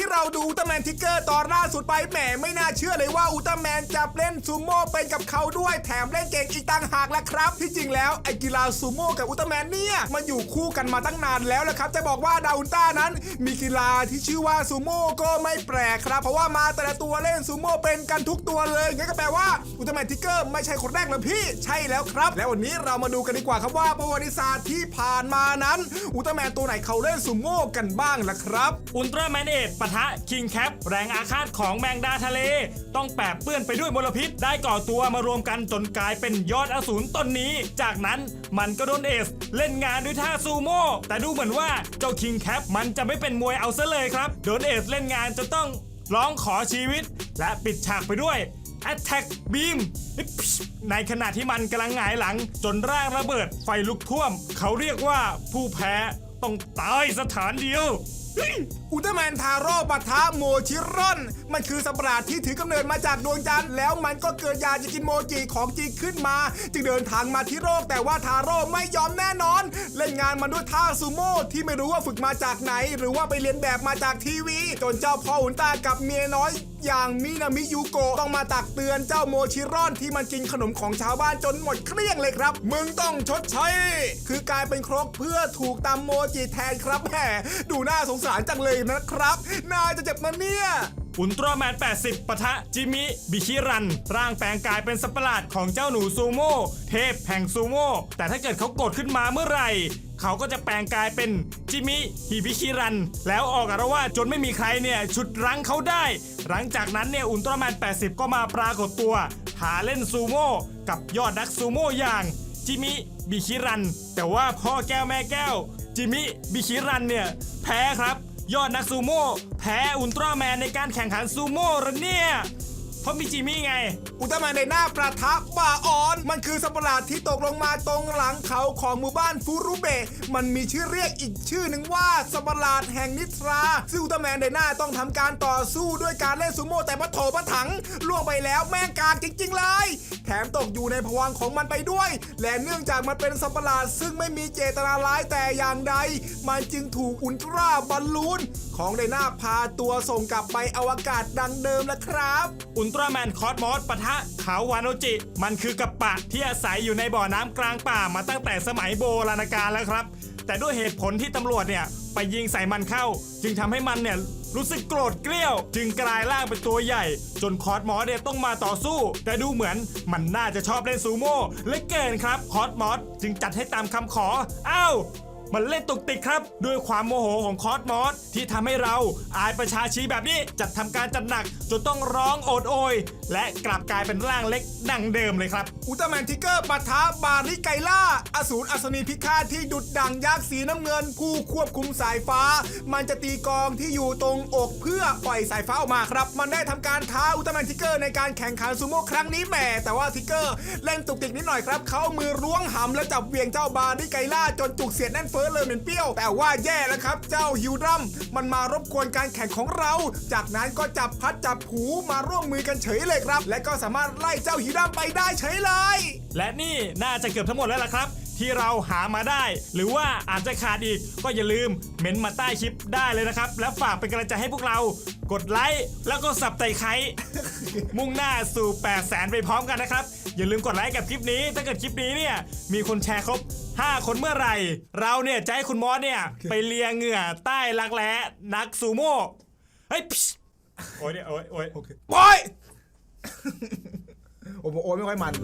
ที่เราดูอุลตร้าแมนทิกเกอร์ตอนล่าสุดไปแหมไม่น่าเชื่อเลยว่าอุลตร้าแมนจะเล่นซูโม่เป็นกับเขาด้วยแถมเล่นเก่งอีกต่างหากล้วครับ ที่จริงแล้วไอกีฬาซูโม่กับอุลตร้าแมนเนี่ยมันอยู่คู่กันมาตั้งนานแล้วละครับ จะบอกว่าดาวอุลตร้านั้น มีกีฬาที่ชื่อว่าซูโม่ก็ไม่แปลกครับเพราะว่ามาแต่ละตัวเล่นซูโม่เป็นกันทุกตัวเลยงั้นก็แปลว่าอุลตร้าแมนทิกเกอร์ไม่ใช่คนแรกแล้วพี่ใช่แล้วครับ แล้ววันนี้เรามาดูกันดีกว่าครับว่าประวัติศาสตร์ที่ผ่านมานั้น อุลตร้าแมนตัวไหนเขาเล่นซูโม่กันบ้างล่ะครับ อุลตร้าแมนเอปทะคิงแคปแรงอาฆาตของแมงดาทะเล ต้องแปบเปื้อนไปด้วยมลพิษ ได้ก่อตัวมารวมกันจนกลายเป็นยอดอสูรตนนี้ จากนั้นมันก็โดนเอส เล่นงานด้วยท่าซูโม่แต่ดูเหมือนว่าเจ้าคิงแคปมันจะไม่เป็นมวยเอาซะเลยครับโดนเอสเล่นงานจนต้องร้องขอชีวิต และปิดฉากไปด้วย Attack Beam ในขณะที่มันกำลังหงายหลัง จนร่างระเบิดไฟลุกท่วม เขาเรียกว่าผู้แพ้ต้องตายสถานเดียวอุลตร้าแมนทาโร่ปะทะโมชิรอน มันคือสัตว์ประหลาดที่ถือกำเนิดมาจากดวงจันทร์แล้วมันก็เกิดอยากจะกินโมจิของจริงขึ้นมา จึงเดินทางมาที่โลกแต่ว่าทาโร่ไม่ยอมแน่นอน เล่นงานมันด้วยท่าซูโม่ที่ไม่รู้ว่าฝึกมาจากไหน หรือว่าไปเรียนแบบมาจากทีวี จนเจ้าพ่ออุลตร้ากับเมียน้อยอย่างมินามิยูโกะต้องมาตักเตือนเจ้าโมชิรอนที่มันกินขนมของชาวบ้านจนหมดเกลี้ยงเลยครับ มึงต้องชดใช้คือกลายเป็นครกเพื่อถูกตำโมจิแทนครับแหมดูน่าสงสารจังเลยนะครับ น่าจะเจ็บนะเนี่ย อุลตร้าแมน 80ปะทะจิมิ บิชิรัน ร่างแปลงกายเป็นสัตว์ประหลาดของเจ้าหนูซูโม่เทพแห่งซูโม่แต่ถ้าเกิดเขาโกรธขึ้นมาเมื่อไหร่ เขาก็จะแปลงกายเป็นจิมิฮิบิชิรัน แล้วออกอารวาสจนไม่มีใครเนี่ยฉุดรั้งเขาได้ หลังจากนั้นเนี่ยอุลตร้าแมน 80 ก็มาปรากฏตัวหาเล่นซูโม่กับยอดนักซูโม่อย่างจิมิบิชิรัน แต่ว่าพ่อแก้วแม่แก้ว จิมิบิชิรันเนี่ยแพ้ครับ ยอดนักซูโม่แพ้อุลตร้าแมนในการแข่งขันซูโม่ระเนี่ยเพราะมีจิมี่ไง อุลตร้าแมนในหน้าประทับบาออน มันคือสัตว์ประหลาดที่ตกลงมาตรงหลังเขาของหมู่บ้านฟูรุเบะมันมีชื่อเรียกอีกชื่อหนึ่งว่าสัตว์ประหลาดแห่งนิทราซึ่งอุลตร้าแมนในหน้าต้องทำการต่อสู้ด้วยการเล่นซูโม่แต่ปะโถปะถังล่วงไปแล้วแม่งกากจริงๆเลยแถมตกอยู่ในภวังของมันไปด้วย และเนื่องจากมันเป็นสัตว์ประหลาด ซึ่งไม่มีเจตนาร้ายแต่อย่างใด มันจึงถูกอุลตร้าบอลลูนของไดนาพาตัวส่งกลับไปอวกาศดังเดิมแล้วครับ อุลตร้าแมนคอสมอสปะทะเขาวานโนจิ มันคือกับปะที่อาศัยอยู่ในบ่อน้ำกลางป่ามาตั้งแต่สมัยโบราณกาลแล้วครับ แต่ด้วยเหตุผลที่ตำรวจเนี่ยไปยิงใส่มันเข้า จึงทำให้มันเนี่ยรู้สึกโกรธเกรี้ยว จึงกลายร่างเป็นตัวใหญ่ จนคอสมอสเนี่ยต้องมาต่อสู้ แต่ดูเหมือนมันน่าจะชอบเล่นซูโม่เหลือเกินครับคอสมอสจึงจัดให้ตามคำขออ้าว มันเล่นตุกติกครับ ด้วยความโมโหของคอสมอสที่ทำให้เราอายประชาชีแบบนี้จัดทำการจัดหนัก จนต้องร้องโอดโอย และกลับกลายเป็นร่างเล็กดังเดิมเลยครับ อุลตร้าแมนทิกเกอร์ปะทะบาริไกล่า อสูรอัศนีพิฆาตที่ดุดดังยักษ์สีน้ำเงิน ผู้ควบคุมสายฟ้า มันจะตีกองที่อยู่ตรงอกเพื่อปล่อยสายฟ้าออกมาครับ มันได้ทำการท้าอุลตร้าแมนทิกเกอร์ในการแข่งขันซูโม่ครั้งนี้แหมแต่ว่าทิกเกอร์เล่นตุกติกนิดหน่อยครับเขามือล้วงหำแล้วจับเวียงเจ้าบาริไกล่าจนจุกเสียดแน่นฟ้อเลยเหม็นเปรี้ยว แต่ว่าแย่แล้วครับ เจ้าฮิวดัมมันมารบกวนการแข่งของเรา จากนั้นก็จับพัดจับผูมาร่วมมือกันเฉยเลยครับ และก็สามารถไล่เจ้าฮิวดัมไปได้เฉยเลย และนี่น่าจะเกือบทั้งหมดแล้วล่ะครับ ที่เราหามาได้ หรือว่าอาจจะขาดอีกก็อย่าลืมเม้นมาใต้คลิปได้เลยนะครับ แล้วฝากเป็นกำลังใจให้พวกเรา กดไลค์แล้วก็สับไต่ไคร้ มุ่งหน้าสู่ 8 0 0แสนไปพร้อมกันนะครับ อย่าลืมกดไลค์กับคลิปนี้ ถ้าเกิดคลิปนี้เนี่ย มีคนแชร์ครบ 5 คนเมื่อไหร่ เราเนี่ยจะให้คุณมอสเนี่ย ไปเลียเหงื่อใต้รักแร้นักซูโม่เฮ้ยพิชโอ้ยเนี่ยโอ้ยโอ้ยโอเคบอยโอ้โหโอ้ยไม่ค่อยมัน